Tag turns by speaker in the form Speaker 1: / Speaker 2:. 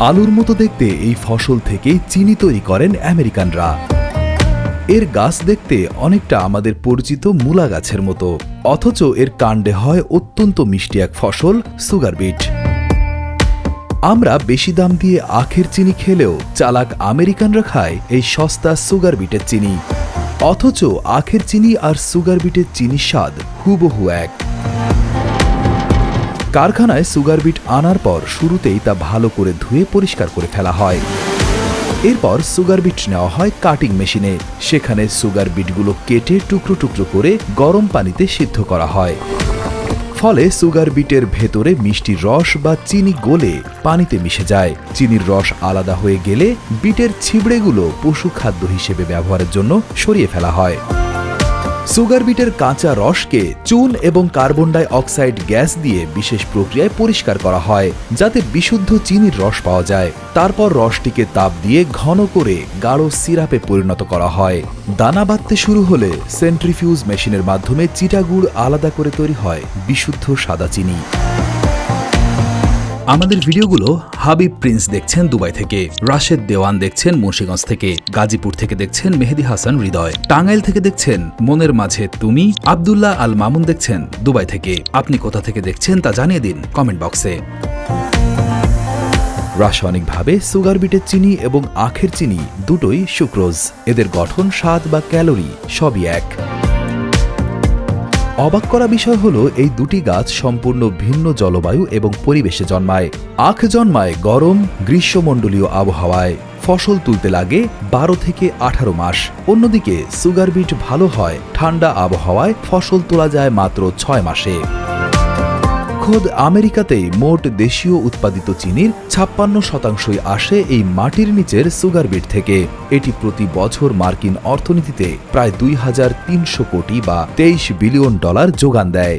Speaker 1: আলুর মতো দেখতে এই ফসল থেকে চিনি তৈরি করেন আমেরিকানরা। এর গাছ দেখতে অনেকটা আমাদের পরিচিত মূলা গাছের মতো। অথচ এর কাণ্ডে হয় অত্যন্ত মিষ্টি এক ফসল, সুগার বিট। আমরা বেশি দাম দিয়ে আখের চিনি খেলেও চালাক আমেরিকানরা খায় এই সস্তা সুগার বিটের চিনি। অথচ আখের চিনি আর সুগার বিটের চিনির স্বাদ হুবহু এক। কারখানায় সুগার বিট আনার পর শুরুতেই তা ভালো করে ধুয়ে পরিষ্কার করে ফেলা হয়। এরপর সুগার বিট নেওয়া হয় কাটিং মেশিনে। সেখানে সুগার বিটগুলো কেটে টুকরো টুকরো করে গরম পানিতে সিদ্ধ করা হয়। ফলে সুগার বিটের ভেতরে মিষ্টির রস বা চিনি গলে পানিতে মিশে যায়। চিনির রস আলাদা হয়ে গেলে বিটের ছিবড়েগুলো পশু খাদ্য হিসেবে ব্যবহারের জন্য সরিয়ে ফেলা হয়। সুগার বিটের কাঁচা রসকে চুন এবং কার্বন ডাই অক্সাইড গ্যাস দিয়ে বিশেষ প্রক্রিয়ায় পরিষ্কার করা হয়, যাতে বিশুদ্ধ চিনির রস পাওয়া যায়। তারপর রসটিকে তাপ দিয়ে ঘন করে গাঢ় সিরাপে পরিণত করা হয়। দানা বাঁধতে শুরু হলে সেন্ট্রিফিউজ মেশিনের মাধ্যমে চিটাগুড় আলাদা করে তৈরি হয় বিশুদ্ধ সাদা চিনি। আমাদের ভিডিওগুলো হাবিব প্রিন্স দেখছেন দুবাই থেকে, রাশেদ দেওয়ান দেখছেন মুন্সিগঞ্জ থেকে, গাজীপুর থেকে দেখছেন মেহেদি হাসান হৃদয়, টাঙ্গাইল থেকে দেখছেন মনের মাঝে তুমি, আবদুল্লাহ আল মামুন দেখছেন দুবাই থেকে। আপনি কোথা থেকে দেখছেন তা জানিয়ে দিন কমেন্ট বক্সে। রাসায়নিকভাবে সুগার বিটের চিনি এবং আখের চিনি দুটোই সুক্রোজ। এদের গঠন স্বাদ বা ক্যালোরি সবই এক। অবাক করা বিষয় হল, এই দুটি গাছ সম্পূর্ণ ভিন্ন জলবায়ু এবং পরিবেশে জন্মায়। আখ জন্মায় গরম গ্রীষ্মমণ্ডলীয় আবহাওয়ায়। ফসল তুলতে লাগে বারো থেকে আঠারো মাস। অন্যদিকে সুগারবিট ভালো হয়, ঠান্ডা আবহাওয়ায় ফসল তোলা যায় মাত্র ছয় মাসে। খোদ আমেরিকাতেই মোট দেশীয় উৎপাদিত চিনির ছাপ্পান্ন শতাংশই আসে এই মাটির নিচের সুগারবিট থেকে। এটি প্রতি বছর মার্কিন অর্থনীতিতে প্রায় দুই হাজার তিনশো কোটি বা তেইশ বিলিয়ন ডলার যোগান দেয়।